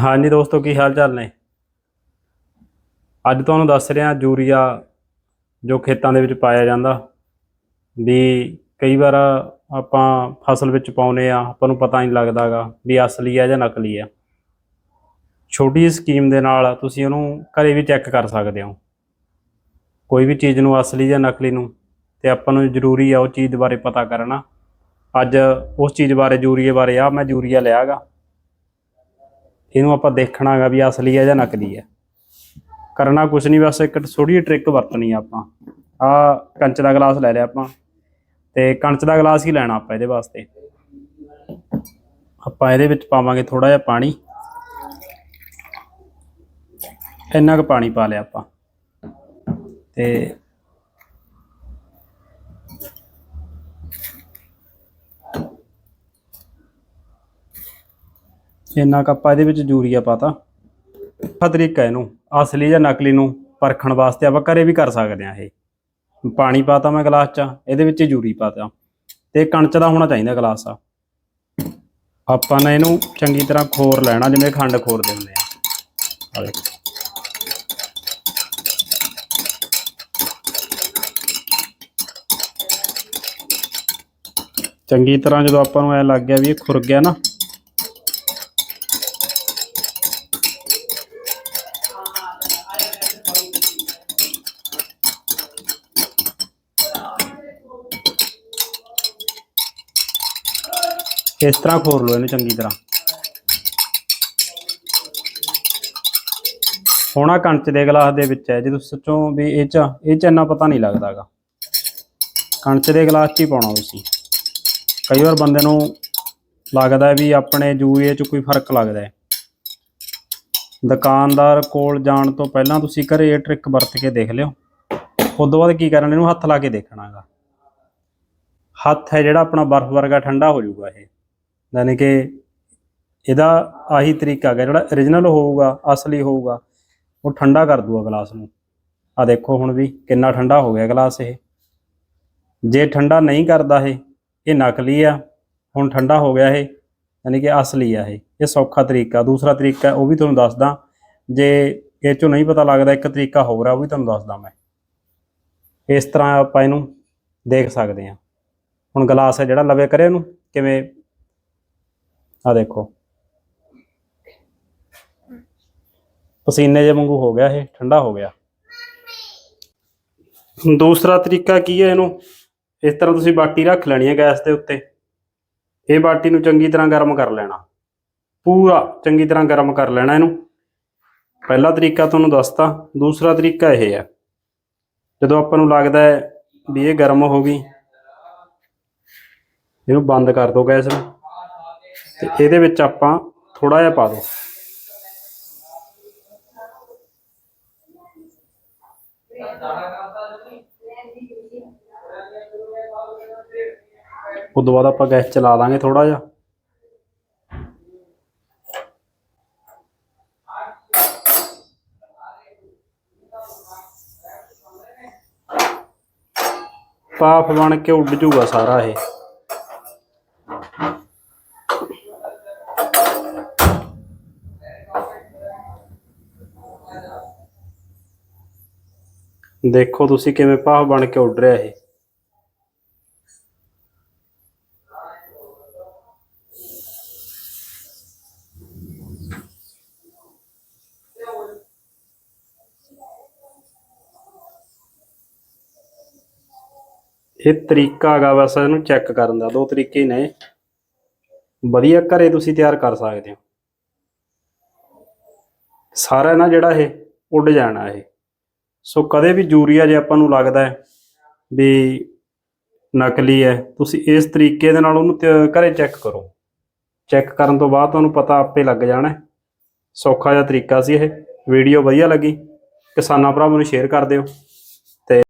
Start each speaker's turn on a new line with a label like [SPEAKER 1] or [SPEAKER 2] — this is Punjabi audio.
[SPEAKER 1] ਹਾਂਜੀ ਦੋਸਤੋ, ਕੀ ਹਾਲ ਚਾਲ ਨੇ? ਅੱਜ ਤੁਹਾਨੂੰ ਦੱਸ ਰਿਹਾ ਯੂਰੀਆ ਜੋ ਖੇਤਾਂ ਦੇ ਵਿੱਚ ਪਾਇਆ ਜਾਂਦਾ ਵੀ ਕਈ ਵਾਰ ਆਪਾਂ ਫਸਲ ਵਿੱਚ ਪਾਉਨੇ ਆ ਆਪਾਂ ਨੂੰ ਪਤਾ ਨਹੀਂ ਲੱਗਦਾਗਾ ਵੀ ਅਸਲੀ ਆ ਜਾਂ ਨਕਲੀ ਆ। ਛੋਟੀ ਸਕੀਮ ਦੇ ਨਾਲ ਤੁਸੀਂ ਉਹਨੂੰ ਘਰੇ ਵੀ ਚੈੱਕ ਕਰ ਸਕਦੇ ਹੋ। ਕੋਈ ਵੀ ਚੀਜ਼ ਨੂੰ ਅਸਲੀ ਜਾਂ ਨਕਲੀ ਨੂੰ ਤੇ ਆਪਾਂ ਨੂੰ ਜ਼ਰੂਰੀ ਆ ਉਹ ਚੀਜ਼ ਬਾਰੇ ਪਤਾ ਕਰਨਾ। ਅੱਜ ਉਸ ਚੀਜ਼ ਬਾਰੇ, ਯੂਰੀਏ ਬਾਰੇ ਆ, ਮੈਂ ਯੂਰੀਆ ਲਿਆਗਾ ਇਹਨੂੰ ਆਪਾਂ ਦੇਖਣਾਗਾ ਵੀ ਅਸਲੀ ਹੈ ਜਾਂ ਨਕਲੀ ਹੈ। ਕਰਨਾ ਕੁਝ ਨਹੀਂ, ਬਸ ਇੱਕ ਥੋੜੀ ਜਿਹੀ ਟ੍ਰਿਕ ਵਰਤਣੀ ਆ ਆਪਾਂ। ਆ ਕੰਚ ਦਾ ਗਲਾਸ ਲੈ ਲਿਆ ਆਪਾਂ। ਤੇ ਕੰਚ ਦਾ ਗਲਾਸ ਹੀ ਲੈਣਾ ਆਪਾਂ ਇਹਦੇ ਵਾਸਤੇ। ਆਪਾਂ ਇਹਦੇ ਵਿੱਚ ਪਾਵਾਂਗੇ ਥੋੜਾ ਜਿਹਾ ਪਾਣੀ। ਇੰਨਾ ਕੁ ਪਾਣੀ ਪਾ ਲਿਆ ਆਪਾਂ। ਤੇ ਇੰਨਾ ਕੁ ਆਪਾਂ ਇਹਦੇ ਵਿੱਚ ਯੂਰੀਆ ਪਾਤਾ ਆਹ ਤਰੀਕਾ ਇਹਨੂੰ, ਅਸਲੀ ਜਾਂ ਨਕਲੀ ਨੂੰ ਪਰਖਣ ਵਾਸਤੇ ਆਪਾਂ ਘਰੇ ਵੀ ਕਰ ਸਕਦੇ ਆ ਇਹ। ਪਾਣੀ ਪਾਤਾ ਮੈਂ ਗਲਾਸ 'ਚ, ਇਹਦੇ ਵਿੱਚ ਯੂਰੀ ਪਾਤਾ। ਤੇ ਕਣਚ ਦਾ ਹੋਣਾ ਚਾਹੀਦਾ ਗਲਾਸ। ਆ ਆਪਾਂ ਨੇ ਇਹਨੂੰ ਚੰਗੀ ਤਰ੍ਹਾਂ ਖੋਰ ਲੈਣਾ, ਜਿਵੇਂ ਖੰਡ ਖੋਰਦੇ ਹੁੰਦੇ ਆ। ਚੰਗੀ ਤਰ੍ਹਾਂ ਜਦੋਂ ਆਪਾਂ ਨੂੰ ਐ ਲੱਗ ਗਿਆ ਵੀ ਇਹ ਖੁਰ ਗਿਆ ਨਾ ਇਸ ਤਰ੍ਹਾਂ ਖੋਰ ਲਓ ਇਹਨੂੰ ਚੰਗੀ ਤਰ੍ਹਾਂ ਹੋਣਾ ਕੰਚ ਦੇ ਗਲਾਸ ਦੇ ਵਿੱਚ ਹੈ, ਜੇ ਤੁਸੀਂ ਸੋਚੋ ਵੀ ਇਹ ਚ ਇਹ ਚ ਇੰਨਾ ਪਤਾ ਨਹੀਂ ਲੱਗਦਾਗਾ ਕੰਚ ਦੇ ਗਲਾਸ 'ਚ ਹੀ ਪਾਉਣਾ ਤੁਸੀਂ। ਕਈ ਵਾਰ ਬੰਦੇ ਨੂੰ ਲੱਗਦਾ ਵੀ ਆਪਣੇ ਜੂਏ 'ਚ ਕੋਈ ਫ਼ਰਕ ਲੱਗਦਾ ਹੈ। ਦੁਕਾਨਦਾਰ ਕੋਲ ਜਾਣ ਤੋਂ ਪਹਿਲਾਂ ਤੁਸੀਂ ਘਰੇ ਇਹ ਟ੍ਰਿਕ ਵਰਤ ਕੇ ਦੇਖ ਲਿਓ। ਉਸ ਤੋਂ ਬਾਅਦ ਕੀ ਕਰਨਾ, ਇਹਨੂੰ ਹੱਥ ਲਾ ਕੇ ਦੇਖਣਾਗਾ ਹੱਥ ਹੈ ਜਿਹੜਾ ਆਪਣਾ ਬਰਫ਼ ਵਰਗਾ ਠੰਡਾ ਹੋ ਜਾਊਗਾ ਇਹ। ਯਾਨੀ ਕਿ ਇਹਦਾ ਆਹੀ ਤਰੀਕਾ ਹੈਗਾ, ਜਿਹੜਾ origignal ਹੋਊਗਾ, ਅਸਲੀ ਹੋਊਗਾ, ਉਹ ਠੰਡਾ ਕਰ ਦੂਗਾ ਗਲਾਸ ਨੂੰ। ਆ ਦੇਖੋ ਹੁਣ ਵੀ ਕਿੰਨਾ ਠੰਡਾ ਹੋ ਗਿਆ ਗਲਾਸ ਇਹ। ਜੇ ਠੰਡਾ ਨਹੀਂ ਕਰਦਾ ਇਹ ਇਹ ਨਕਲੀ ਆ, ਹੁਣ ਠੰਡਾ ਹੋ ਗਿਆ ਇਹ, ਯਾਨੀ ਕਿ ਅਸਲੀ ਆ ਇਹ। ਇਹ ਸੌਖਾ ਤਰੀਕਾ। ਦੂਸਰਾ ਤਰੀਕਾ, ਉਹ ਵੀ ਤੁਹਾਨੂੰ ਦੱਸਦਾ, ਜੇ ਇਹ ਚੋਂ ਨਹੀਂ ਪਤਾ ਲੱਗਦਾ, ਇੱਕ ਤਰੀਕਾ ਹੋਰ ਆ, ਉਹ ਵੀ ਤੁਹਾਨੂੰ ਦੱਸਦਾ ਮੈਂ। ਇਸ ਤਰ੍ਹਾਂ ਆਪਾਂ ਇਹਨੂੰ ਦੇਖ ਸਕਦੇ ਹਾਂ। ਹੁਣ ਗਲਾਸ ਹੈ ਜਿਹੜਾ, ਲਵੇ ਕਰੇ ਇਹਨੂੰ, ਕਿਵੇਂ ਆ ਦੇਖੋ। ਪਸੀਨੇ ਜੇ ਵਾਂਗੂ ਹੋ ਗਿਆ ਇਹ, ਠੰਡਾ ਹੋ ਗਿਆ। ਦੂਸਰਾ ਤਰੀਕਾ ਕੀ ਹੈ ਇਹਨੂੰ? ਇਸ ਤਰ੍ਹਾਂ ਤੁਸੀਂ ਬਾਟੀ ਰੱਖ ਲੈਣੀ ਹੈ ਗੈਸ ਦੇ ਉੱਤੇ। ਇਹ ਬਾਟੀ ਨੂੰ ਚੰਗੀ ਤਰ੍ਹਾਂ ਗਰਮ ਕਰ ਲੈਣਾ। ਪੂਰਾ ਚੰਗੀ ਤਰ੍ਹਾਂ ਗਰਮ ਕਰ ਲੈਣਾ ਇਹਨੂੰ। ਪਹਿਲਾ ਤਰੀਕਾ ਤੁਹਾਨੂੰ ਦੱਸਤਾ, ਦੂਸਰਾ ਤਰੀਕਾ ਇਹ ਹੈ। ਜਦੋਂ ਆਪਾਂ ਨੂੰ ਲੱਗਦਾ ਹੈ ਵੀ ਇਹ ਗਰਮ ਹੋ ਗਈ, ਇਹਨੂੰ ਬੰਦ ਕਰ ਦਿਓ ਗੈਸ ਨੂੰ। ਤੇ ਇਹਦੇ ਵਿੱਚ ਆਪਾਂ ਥੋੜਾ ਜਿਹਾ ਪਾ ਦਿਓ ਉਦੋਂ ਬਾਅਦ ਆਪਾਂ ਗੈਸ ਚਲਾ ਦਾਂਗੇ ਥੋੜਾ ਜਿਹਾ। ਪਾਪ ਬਣ ਕੇ ਉੱਡ ਜੂਗਾ ਸਾਰਾ ਇਹ। ਦੇਖੋ ਤੁਸੀਂ ਕਿਵੇਂ ਭਾਵ ਬਣ ਕੇ ਉੱਡ ਰਿਹਾ ਇਹ। ਇਹ ਤਰੀਕਾ ਹੈਗਾ ਬਸ ਇਹਨੂੰ ਚੈੱਕ ਕਰਨ ਦਾ, ਦੋ ਤਰੀਕੇ ਨੇ। ਵਧੀਆ ਘਰੇ ਤੁਸੀਂ ਤਿਆਰ ਕਰ ਸਕਦੇ ਹੋ। ਸਾਰਾ ਨਾ ਜਿਹੜਾ ਇਹ ਉੱਡ ਜਾਣਾ ਇਹ। ਸੋ ਕਦੇ ਵੀ ਯੂਰੀਆ ਜੇ ਆਪਾਂ ਨੂੰ ਲੱਗਦਾ ਹੈ ਵੀ ਨਕਲੀ ਹੈ, ਤੁਸੀਂ ਇਸ ਤਰੀਕੇ ਦੇ ਨਾਲ ਉਹਨੂੰ ਤੇ- ਘਰੇ ਚੈੱਕ ਕਰੋ। ਚੈੱਕ ਕਰਨ ਤੋਂ ਬਾਅਦ ਤੁਹਾਨੂੰ ਪਤਾ ਆਪੇ ਲੱਗ ਜਾਣਾ ਸੌਖਾ ਜਿਹਾ ਤਰੀਕਾ ਸੀ ਇਹ। ਵੀਡੀਓ ਵਧੀਆ ਲੱਗੀ। ਕਿਸਾਨਾਂ ਭਰਾਵਾਂ ਨੂੰ ਸ਼ੇਅਰ ਕਰ ਦਿਓ।